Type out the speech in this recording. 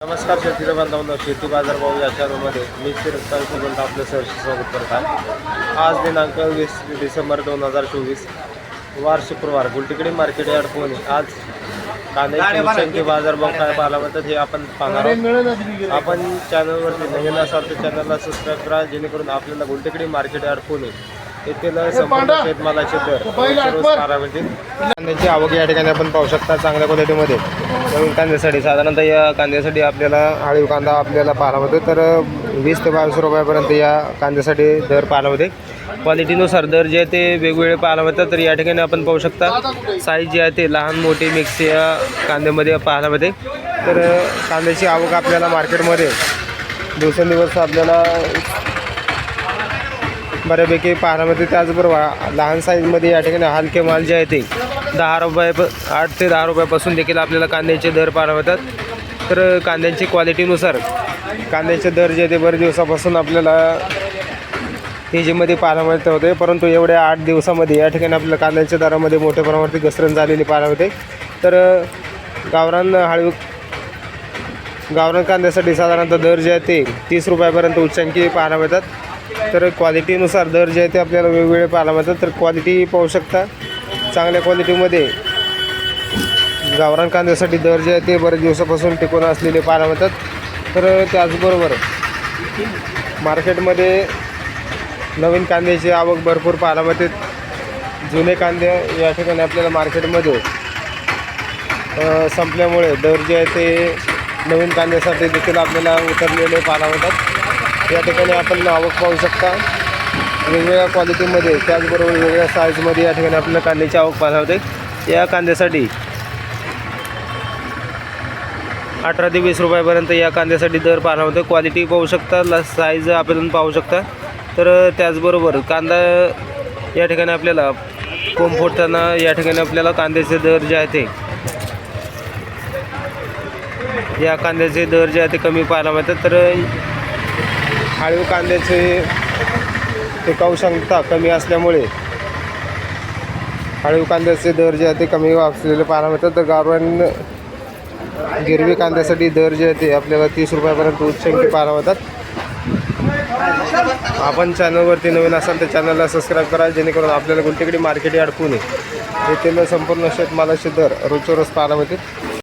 नमस्कार शेतकरी बांधवांनो शेती बाजार भाव या चॅनलमध्ये मी शिरस्तांपर्यंत आपलं सहर्ष स्वागत करत आहे. आज दिनांक वीस डिसेंबर दोन हजार चोवीस वार शुक्रवार गुलटिकडी मार्केट यार्ड पुणे आज कांद्याची उच्चांकी बाजार भाव काय पाहायला मिळतात हे आपण पाहणार आहोत. आपण चॅनलवरती नवीन असाल तर चॅनलला सबस्क्राईब करा जेणेकरून आपल्याला गुलटिकडी मार्केट यार्ड पुणे येथील संपूर्ण शेतमालाचे दर. रोज कांद्याची आवक या ठिकाणी आपण पाहू शकता चांगल्या क्वालिटीमध्ये. नवीन कांद्यासाठी साधारणतः या कांद्यासाठी आपल्याला आळीव कांदा आपल्याला पाहायला मिळतो तर वीस ते बावीस रुपयापर्यंत या कांद्यासाठी दर पाहायला मिळते क्वालिटीनुसार दर जे आहे ते वेगवेगळे पाहायला मिळतात. तर या ठिकाणी आपण पाहू शकता साईज जे आहे ते लहान मोठी मिक्स या कांद्यामध्ये पाहायला मिळते तर कांद्याची आवक आपल्याला मार्केटमध्ये दिवसेंदिवस आपल्याला बऱ्यापैकी पाहायला मिळते त्याचबरोबर लहान साईजमध्ये या ठिकाणी हलके माल जे आहे ते दहा रुपये प आठ ते दहा रुपयापासून देखील आपल्याला कांद्याचे दर पाहायला मिळतात. तर कांद्यांची क्वालिटीनुसार कांद्याचे दर जे ते बरेच दिवसापासून आपल्याला तेजीमध्ये पाहायला मिळत होते. परंतु एवढ्या आठ दिवसामध्ये या ठिकाणी आपल्याला कांद्याच्या दरामध्ये मोठ्या प्रमाणावरती घसरण झालेली पाहायला होते तर गावरान हळू गावरान कांद्यासाठी साधारणतः दर जे आहे ते तीस रुपयापर्यंत उच्चांकी पाहायला मिळतात. तर क्वालिटीनुसार दर जे आहे ते आपल्याला वेगवेगळे पाहायला मिळतात. तर क्वालिटी पाहू शकता. चांगल्या क्वालिटीमध्ये गावरान कांद्यासाठी दर जे आहे ते बरेच दिवसापासून टिकून असलेले पाहायला मिळतात. तर त्याचबरोबर मार्केटमध्ये नवीन कांद्याची आवक भरपूर पाहायला मिळते. जुने कांदे या ठिकाणी आपल्याला मार्केटमध्ये संपल्यामुळे दर जे आहे ते नवीन कांद्यासाठी देखील आपल्याला उतरलेले पाहायला मिळतात. या ठिकाणी आपण आवक पाहू शकता. वेगवेगळ्या क्वालिटीमध्ये त्याचबरोबर वेगवेगळ्या साईजमध्ये या ठिकाणी आपल्याला कांद्याची आवक पाहायला होते या कांद्यासाठी अठरा ते वीस रुपयापर्यंत या कांद्यासाठी दर पाहायला होते क्वालिटी पाहू शकता ला साईज आपण पाहू शकता. तर त्याचबरोबर कांदा या ठिकाणी आपल्याला कोंब फोडताना या ठिकाणी आपल्याला कांद्याचे दर जे आहे ते या कांद्याचे दर जे आहे ते कमी पाहायला मिळतात. तर हाळीव कांद्याचे टिकाऊ क्षमता कमी असल्यामुळे हाळीव कांद्याचे दर जे आहे ते कमी असलेले पाहायला मिळतात तर गावरान गिरवी कांद्यासाठी दर जे आहे ते आपल्याला तीस रुपयापर्यंत उच्चांकी पाहायला मिळतात आपण चॅनलवरती नवीन असाल तर चॅनलला सबस्क्राईब करा जेणेकरून आपल्याला कोणतीकडे मार्केट अडकू नये येथील संपूर्ण शेतमालाचे दर रोजच्या रोज पाहायला मिळतील